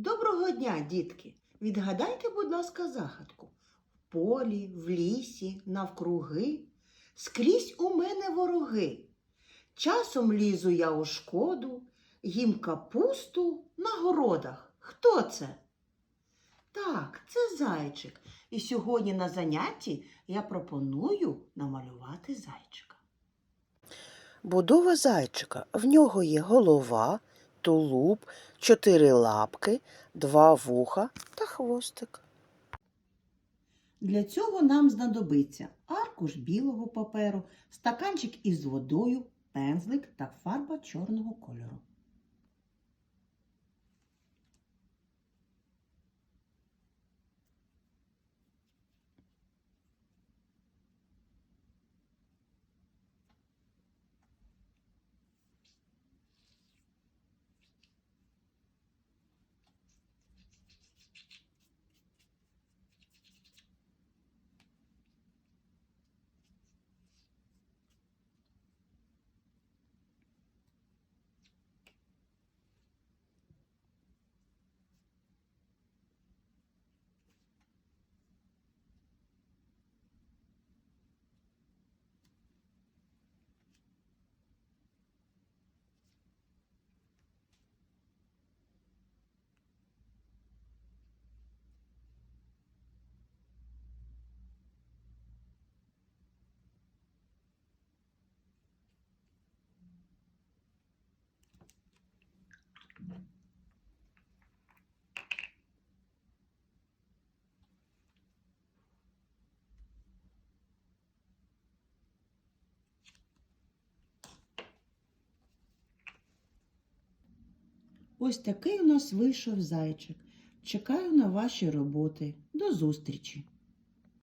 Доброго дня, дітки! Відгадайте, будь ласка, загадку. В полі, в лісі, навкруги, скрізь у мене вороги. Часом лізу я у шкоду, їм капусту на городах. Хто це? Так, це зайчик. І сьогодні на занятті я пропоную намалювати зайчика. Будова зайчика. В нього є голова, тулуб, чотири лапки, два вуха та хвостик. Для цього нам знадобиться аркуш білого паперу, стаканчик із водою, пензлик та фарба чорного кольору. Ось такий у нас вийшов зайчик. Чекаю на ваші роботи. До зустрічі!